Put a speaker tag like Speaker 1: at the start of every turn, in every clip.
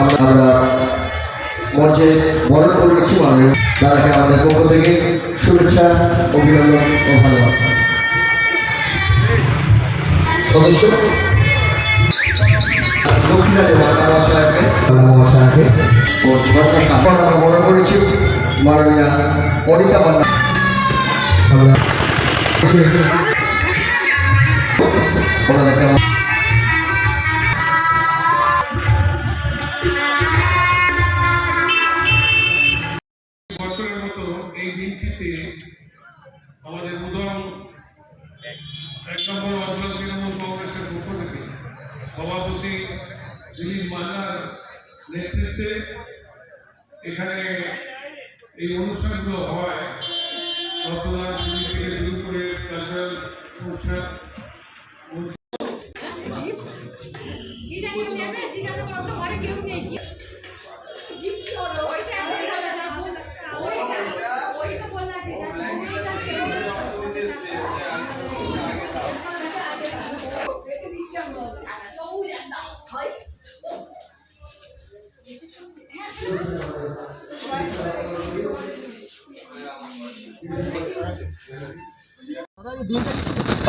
Speaker 1: আমরা আমরা মঞ্চে বরণ করে নিচ্ছি মাননীয় দাদাকে আমাদের পক্ষ থেকে শুভেচ্ছা, অভিনন্দন ও ভালোবাসা। সদস্য মাতা মহাশয়কে ও ঝর্ণা সাপন আমরা বরণ করেছি মাননীয় অনিতা মান্না।
Speaker 2: আমাদের উদয়ন এক নম্বর অঞ্চল তৃণমূল কংগ্রেসের পক্ষ থেকে সভাপতি দিলীপ মান্নার নেতৃত্বে এখানে এই অনুষ্ঠানগুলো হওয়ায় রক্তদান শিবির থেকে শুরু করে কালচারাল অনুষ্ঠান।
Speaker 3: কেউ নেই।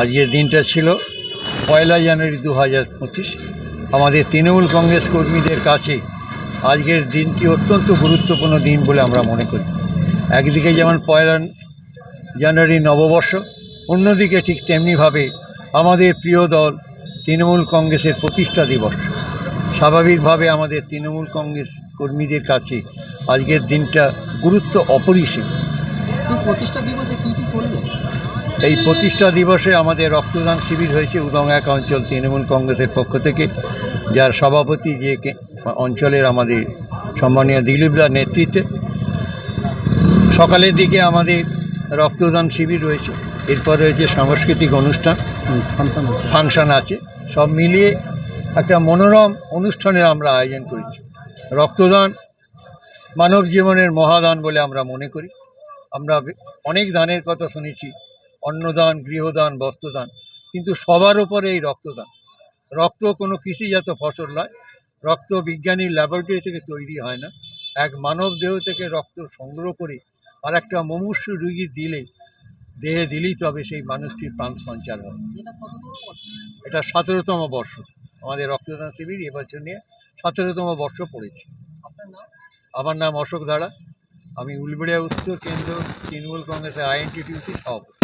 Speaker 4: আজকের দিনটা ছিল পয়লা জানুয়ারি দু হাজার পঁচিশ। আমাদের তৃণমূল কংগ্রেস কর্মীদের কাছে আজকের দিনটি অত্যন্ত গুরুত্বপূর্ণ দিন বলে আমরা মনে করি। একদিকে যেমন পয়লা জানুয়ারি নববর্ষ, অন্যদিকে ঠিক তেমনিভাবে আমাদের প্রিয় দল তৃণমূল কংগ্রেসের প্রতিষ্ঠা দিবস। স্বাভাবিকভাবে আমাদের তৃণমূল কংগ্রেস কর্মীদের কাছে আজকের দিনটা গুরুত্ব অপরিসীম।
Speaker 5: এই প্রতিষ্ঠা দিবসে কি কি
Speaker 4: এই প্রতিষ্ঠা দিবসে আমাদের রক্তদান শিবির হয়েছে উদং এক অঞ্চল তৃণমূল কংগ্রেসের পক্ষ থেকে যার সভাপতি যে কে- অঞ্চলের আমাদের সম্মানীয় দিলীপদার নেতৃত্বে। সকালের দিকে আমাদের রক্তদান শিবির রয়েছে। এরপর রয়েছে সাংস্কৃতিক অনুষ্ঠান ফাংশন আছে। সব মিলিয়ে একটা মনোরম অনুষ্ঠানের আমরা আয়োজন করেছি। রক্তদান মানব জীবনের মহাদান বলে আমরা মনে করি। আমরা অনেক দানের কথা শুনেছি, অন্নদান, গৃহদান, বস্ত্রদান, কিন্তু সবার উপরে এই রক্তদান। রক্ত কোনো কৃষিজাত ফসল নয়, রক্ত বিজ্ঞানীর ল্যাবরেটরি থেকে তৈরি হয় না। এক মানব দেহ থেকে রক্ত সংগ্রহ করে আর একটা মুমূর্ষু রুগী দিলে, দেহে দিলেই তবে সেই মানুষটির প্রাণ সঞ্চার হয়।
Speaker 5: বর্ষ
Speaker 4: এটা সতেরোতম বর্ষ। আমাদের রক্তদান শিবির এবছর নিয়ে সতেরোতম বর্ষ পড়েছে।
Speaker 5: আপনার নাম?
Speaker 4: আমার নাম অশোক ধারা। আমি উলবেড়িয়া উত্তর কেন্দ্র তৃণমূল কংগ্রেসের আইএনটিটিউসি সভাপতি।